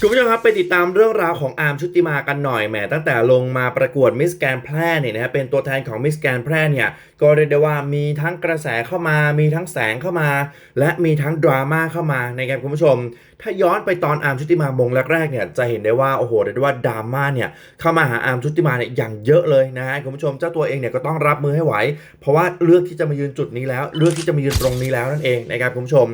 คุณผู้ชมครับไปติดตามเรื่องราวของอาร์มชุติมากันหน่อยแหมตั้งแต่ลงมาประกวดมิสแกนแพร่เนี่ยนะฮะเป็นตัวแทนของมิสแกนแพร่เนี่ย ก็เรียกได้ว่ามีทั้งกระแสเข้ามา มีทั้งแสงเข้ามา และมีทั้งดราม่าเข้ามานะครับคุณผู้ชม ถ้าย้อนไปตอนอาร์มชุติมามงแรกๆเนี่ยจะเห็นได้ว่าโอ้โหเรียกได้ว่าดราม่าเนี่ยเข้ามาหาอาร์มชุติมาเนี่ยอย่างเยอะเลยนะฮะคุณผู้ชมเจ้าตัวเองเนี่ยก็ต้องรับมือให้ไหว เพราะว่าเลือกที่จะมายืนจุดนี้แล้ว เลือกที่จะมายืนตรงนี้แล้วนั่นเองนะครับคุณผู้ชม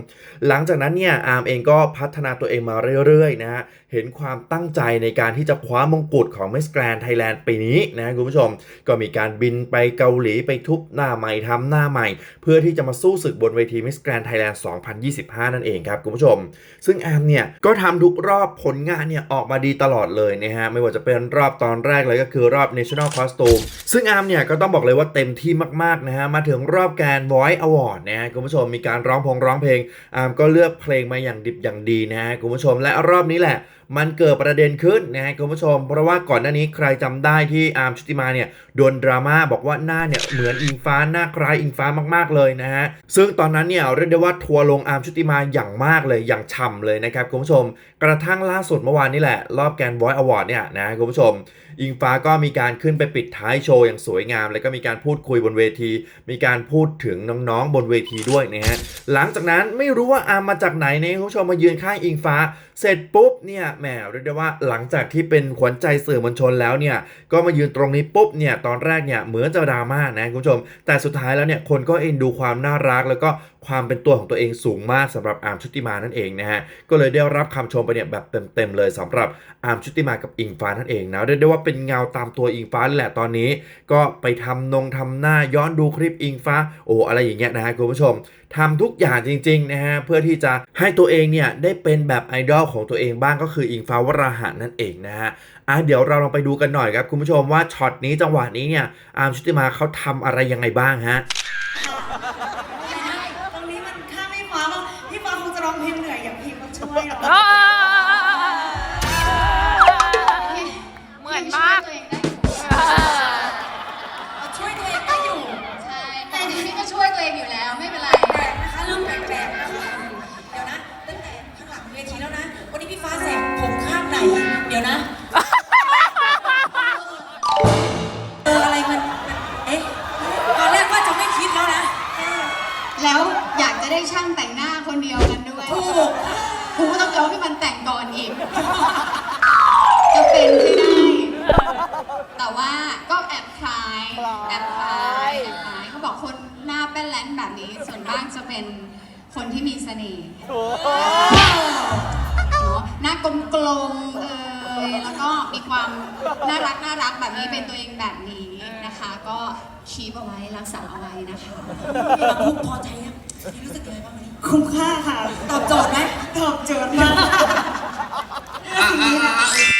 หลังจากนั้นเนี่ยอาร์มเองก็พัฒนาตัวเองมาเรื่อยๆนะฮะเห็นความตั้งใจในการที่จะคว้ามงกุฎของ Miss Grand Thailand ปีนี้นะคุณผู้ชม ก็มีการบินไปเกาหลีไปทุบหน้าใหม่ทำหน้าใหม่ เพื่อที่จะมาสู้ศึกบนเวที Miss Grand Thailand 2025 นั่นเองครับคุณผู้ชม ซึ่งอาร์มเนี่ยก็ทำทุกรอบผลงานเนี่ยออกมาดีตลอดเลยนะฮะไม่ว่าจะเป็นรอบตอนแรกเลยก็คือรอบ National Costume ซึ่งอาร์มเนี่ยก็ต้องบอกเลยว่าเต็มที่มากๆนะฮะมาถึงรอบการ Voice Award นะฮะคุณผู้ชมมีการร้องพงร้องเพลงอาร์มก็เลือกเพลงมาอย่างดิบอย่างดีนะฮะคุณผู้ชมและรอบนี้แหละมันเกิดประเด็นขึ้นนะฮะคุณผู้ชม เพราะว่าก่อนหน้านี้ใครจำได้ที่อาร์มชุติมาเนี่ยโดนดราม่าบอกว่าหน้าเนี่ยเหมือนอิงฟ้าหน้าคล้ายอิงฟ้ามากๆเลยนะฮะซึ่งตอนนั้นเนี่ยเรียกได้ว่าทัวร์ลงอาร์มชุติมาอย่างมากเลยอย่างฉ่ำเลยนะครับคุณผู้ชม กระทั่งล่าสุดเมื่อวานนี่แหละ รอบแกน Voice Award เนี่ยนะคุณผู้ชม อิงฟ้าก็มีการขึ้นไปปิดท้ายโชว์อย่างสวยงาม แล้วก็มีการพูดคุยบนเวที มีการพูดถึงน้องๆบนเวทีด้วยนะฮะหลังจากนั้นไม่รู้ว่าอาร์มมาจากไหนเนี่ยคุณผู้ชมมายืนข้างอิงฟ้า เสร็จปุ๊บเนี่ยแหมเรียกได้ว่าหลังจากที่เป็นขวัญใจสื่อมวลชนแล้วเนี่ยก็มายืนตรงนี้ปุ๊บเนี่ยตอนแรกเนี่ยเหมือนจะดราม่านะคุณผู้ชม แต่สุดท้ายแล้วเนี่ยคนก็เอ็นดูความน่ารักแล้วก็ ความเป็นตัวของตัวเองสูงมากสำหรับอาร์มชุติมานั่นเองนะฮะก็เลยได้รับคำชมไปเนี่ยแบบเต็มๆเลยสำหรับอาร์มชุติมากับอิงฟ้านั่นเองนะเรียกได้ว่าเป็นเงาตามตัวอิงฟ้าเลยแหละตอนนี้ ก็ไปทำนงทำหน้าย้อนดูคลิปอิงฟ้าโอ้อะไรอย่างเงี้ยนะฮะคุณผู้ชมทำทุกอย่างจริงๆนะฮะเพื่อที่จะให้ตัวเองเนี่ยได้เป็นแบบไอดอลของตัวเองบ้างก็คืออิงฟ้าวราหะนั่นเองนะฮะอะเดี๋ยวเราลองไปดูกันหน่อยครับคุณผู้ชมว่าช็อตนี้จังหวะนี้เนี่ยอาร์มชุติมาเขาทำอะไรยังไงบ้างฮะ ตรงนี้มันข้าม พี่ฟ้าแล้วพี่ฟ้าคงจะร้องเพลงเหนื่อยอย่างพี่มาช่วยหรอกเหมือนมากเอาช่วยตัวเองได้อยู่ใช่แต่จริงๆก็ช่วยตัวเองอยู่แล้วไม่เป็นไร แปลกนะคะเริ่มแปลกๆนะคะเดี๋ยวนะตั้งแต่ข้างหลังเวทีแล้วนะ วันนี้พี่ฟ้าแสบผมข้างไหน เดี๋ยวนะเอออะไรมันมันเอ๊ะตอนแรกว่าจะไม่คิดแล้วนะเออแล้วอยาก จะได้ช่างแต่งหน้าคนเดียวกันด้วยถูกครูต้องยอมให้มันแต่งก่อนอีก จะเป็นให้ได้ แต่ว่าก็แอบคล้าย แอบคล้ายแอบคล้ายเขาบอกคนหน้าแป้นแลนแบบนี้ ส่วนมากจะเป็นคนที่มีเสน่ห์เนอะหน้ากลมๆเอยแล้วก็มีความน่ารักน่ารักแบบนี้เป็นตัวเองแบบนี้นะคะ ก็ชีพเอาไว้รักษาเอาไว้นะคะพี่มาพุกพอใจยัง รู้สึกยังไงบ้างวันนี้คุ้มค่าค่ะ ตอบโจทย์ไหม ตอบโจทย์มากค่ะ